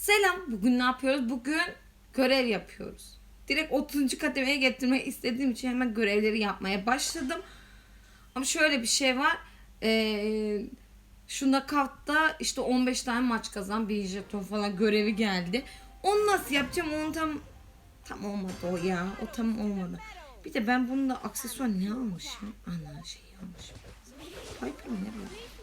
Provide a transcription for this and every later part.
Selam. Bugün ne yapıyoruz? Bugün görev yapıyoruz. Direkt 30. kademeye getirmek istediğim için hemen görevleri yapmaya başladım. Ama şöyle bir şey var. Ee, şu nakavtta işte 15 tane maç kazan bir jeton falan görevi geldi. Onu nasıl yapacağım? Onu tam tam olmadı o ya. O tam olmadı. Bir de ben bunda aksesuar ne almışım? Ana şey almışım. Piper ne bu?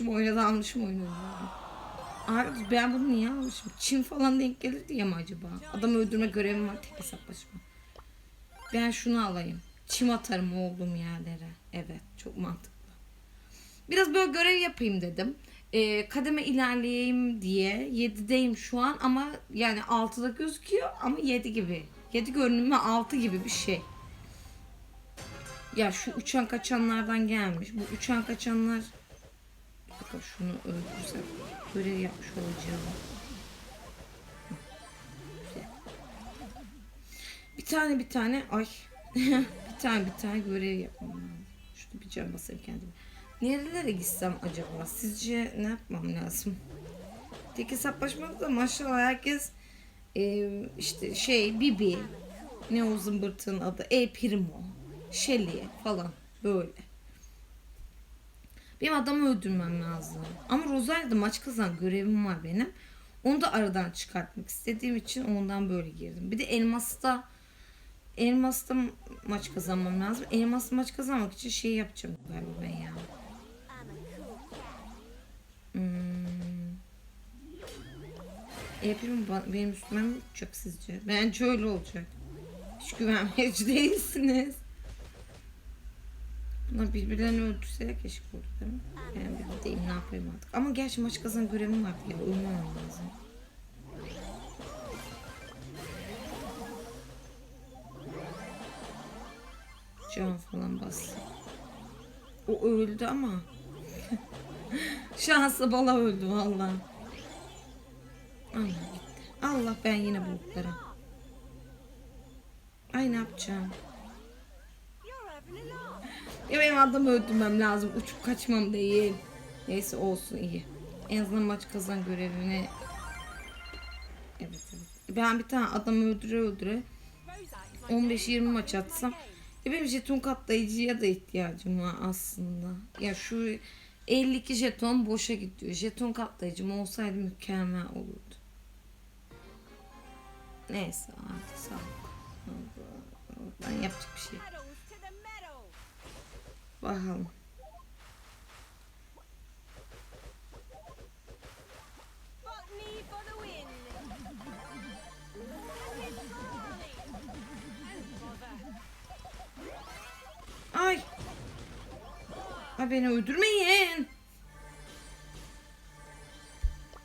Susmuşum oyuna almışım oyunu. Abi ben bunu niye almışım? Çin falan denk gelir diye mi acaba? Adamı öldürme görevim var tek hesaplaşma. Ben şunu alayım. Çim atarım olduğum yerlere. Evet çok mantıklı. Biraz böyle görev yapayım dedim. Ee, kademe ilerleyeyim diye 7'deyim şu an ama yani 6'da gözüküyor ama 7 gibi. 7 görünümü 6 gibi bir şey. Ya şu uçan kaçanlardan gelmiş. Bu uçan kaçanlar Bakın şunu öldürsem görev yapmış olacağım. Bir tane bir tane ay bir tane bir tane görev yapmam lazım. Şurada bir can basayım kendime. Nerelere gitsem acaba? Sizce ne yapmam lazım? Tek hesaplaşmada da maşallah herkes e, işte şey Bibi ne o zımbırtının adı E Primo Shelly falan böyle. Benim adamı öldürmem lazım. Ama Rosalia'da maç kazan görevim var benim. Onu da aradan çıkartmak istediğim için ondan böyle girdim. Bir de Elmas'ta Elmas'ta maç kazanmam lazım. Elmas'ta maç kazanmak için şey yapacağım galiba ben ya. Hmm. Yapayım benim üstüme mi uçacak sizce? Bence öyle olacak. Hiç güvenmeyeci değilsiniz. Bunlar birbirlerini öldürseler keşke olur değil mi? Yani bir deyim ne yapayım artık. Ama gerçi maç kazan görevim var ya ölmem lazım. Can falan bastı. O öldü ama. Şansı bala öldü valla. Allah gitti. Allah ben yine bulutlara. Ay ne yapacağım? Ya benim adamı öldürmem lazım. Uçup kaçmam değil. Neyse olsun iyi. En azından maç kazan görevini. Evet evet. Ben bir tane adamı öldüre öldüre 15-20 maç atsam ya benim jeton katlayıcıya da ihtiyacım var aslında. Ya şu 52 jeton boşa gidiyor. Jeton katlayıcım olsaydı mükemmel olurdu. Neyse hadi sağ. Ben yapacak bir şey yok. Bakalım. Ay. Ay beni öldürmeyin.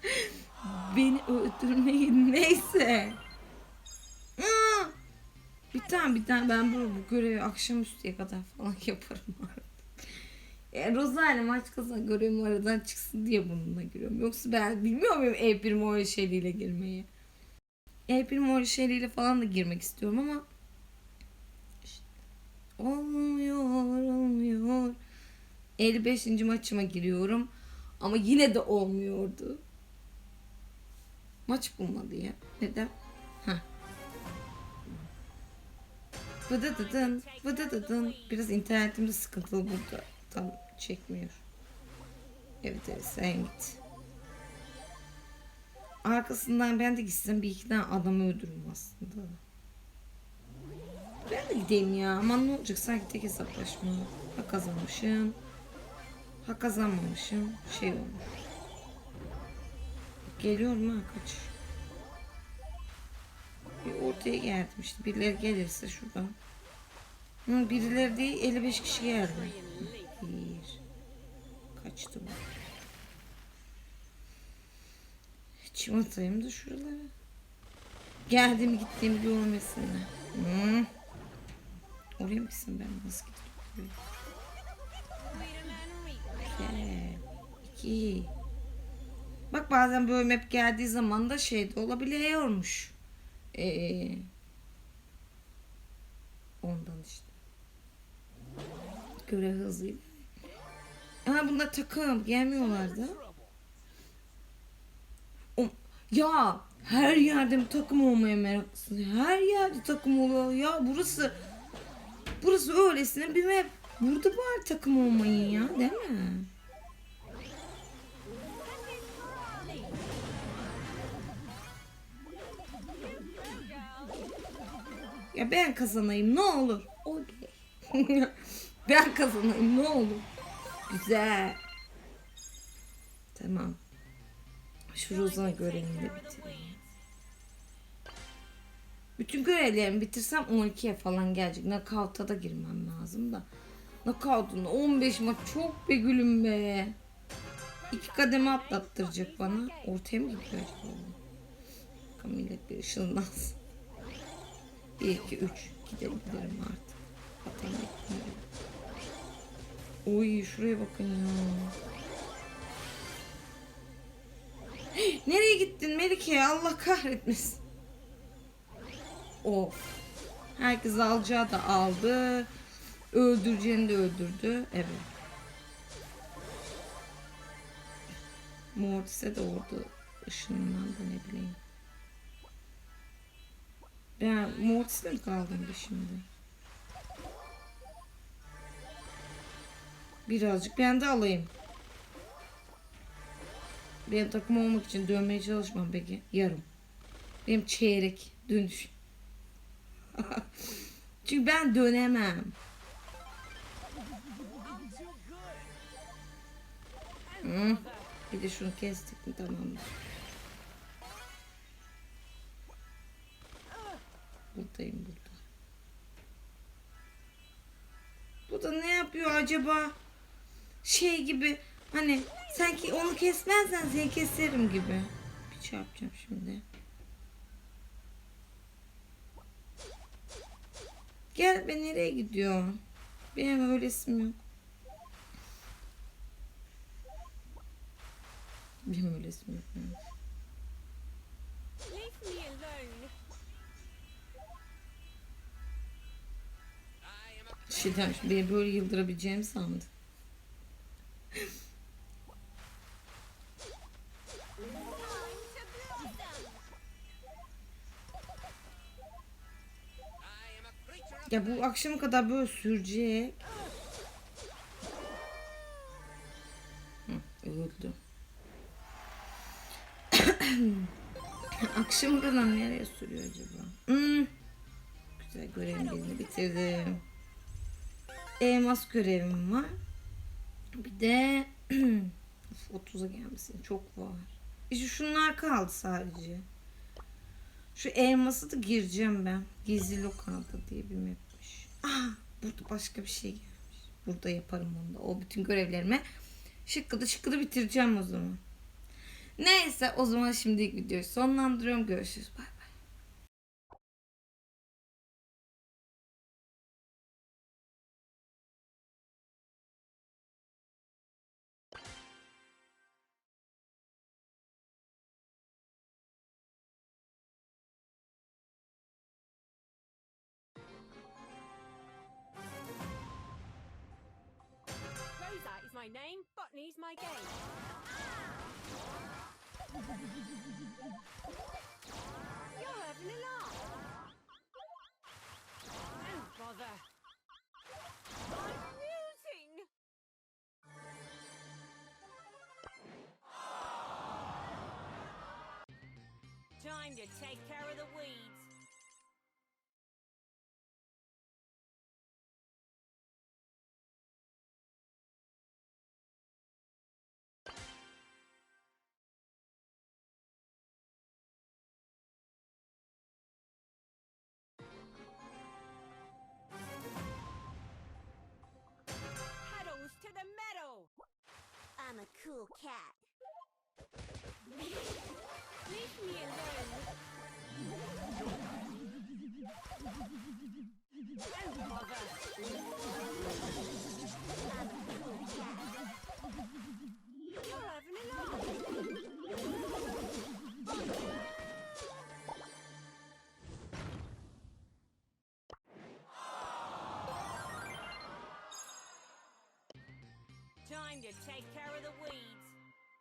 beni öldürmeyin neyse. Aa! Bir tane ben bu, bu görevi akşamüstüye kadar falan yaparım artık. Yani Rosalie maç kazan görevim aradan çıksın diye bununla giriyorum. Yoksa ben bilmiyor muyum E1 Mori şeyliyle girmeyi? E1 Mori şeyliyle falan da girmek istiyorum ama Olmuyor, olmuyor. 55. maçıma giriyorum. Ama yine de olmuyordu. Maç bulmadı ya. Neden? Vıdıdıdın, vıdıdıdın. Biraz internetimde sıkıntılı burada. Tam çekmiyor. Evet evet sen git. Arkasından ben de gitsem bir iki tane adamı öldürürüm aslında. Ben de gideyim ya. Aman ne olacak sanki tek hesaplaşma. Ha kazanmışım. Ha kazanmamışım. Şey olmuş. Geliyorum ha kaç. Bir ortaya geldim işte. Birileri gelirse şuradan. Hı, birileri değil 55 kişi geldi. Bir. Kaçtı bu. Çim atayım da şuralara. Geldim gittiğimi görmesinler. Hı. Oraya mı gitsin ben nasıl gidiyorum? Güzel. iyi. Bak bazen böyle map geldiği zaman da şey de olabiliyormuş. Ee, ondan işte. Görev hızıyla. Ha bunlar takım gelmiyorlardı. O, ya her yerde mi takım olmaya meraklısın? Her yerde takım oluyor ya burası burası öylesine bir map. Burada bari takım olmayın ya değil mi? Ya ben kazanayım ne olur. Okey. ben kazanayım ne olur. Güzel. Tamam. Şu Rozan'a görevini de bitireyim. Bütün görevlerimi bitirsem 12'ye falan gelecek. Knockout'a da girmem lazım da. Knockout'un 15 maç çok be gülüm be. İki kademe atlattıracak bana. Ortaya mı gidiyor acaba? Millet bir ışınlansın. 1, 2, 3. Gidelim gidelim artık. Atayım gitmeyelim. Oy şuraya bakın ya. Nereye gittin Melike? Allah kahretmesin. Of. Herkes alacağı da aldı. Öldüreceğini de öldürdü. Evet. Mortis'e de orada ışınlanan da ne bileyim. Ben Mortis'le mi kaldım şimdi? Birazcık ben de alayım. Benim takım olmak için dönmeye çalışmam peki. Yarım. Benim çeyrek dönüş. Çünkü ben dönemem. Hı. Bir de şunu kestik mi tamamdır. Buradayım burada. Bu da ne yapıyor acaba? Şey gibi hani sanki onu kesmezsen seni keserim gibi. Bir yapacağım şimdi. Gel be nereye gidiyor? Benim öylesim yok. Benim öylesim yok. Şeyden şimdi beni böyle yıldırabileceğimi sandı. Time to blossom. Ya bu akşama kadar böyle sürecek. Hı, öldü. akşama kadar nereye sürüyor acaba? Hmm. Güzel görevim birini bitirdim. Elmas görevim var. Bir de Of, 30'a gelmesin çok var. İşte şunlar kaldı sadece. Şu elması da gireceğim ben. Gizli lokanta diye bir mapmiş. Aa, burada başka bir şey gelmiş. Burada yaparım onu da. O bütün görevlerimi şıkkıdı şıkkıdı bitireceğim o zaman. Neyse o zaman şimdilik videoyu sonlandırıyorum. Görüşürüz. Bay my name, botany's my game. You're having a laugh. Don't bother. I'm amusing. Time to take care of the weeds. I'm a cool cat. Leave me alone. I'm a cool cat. You're having take care.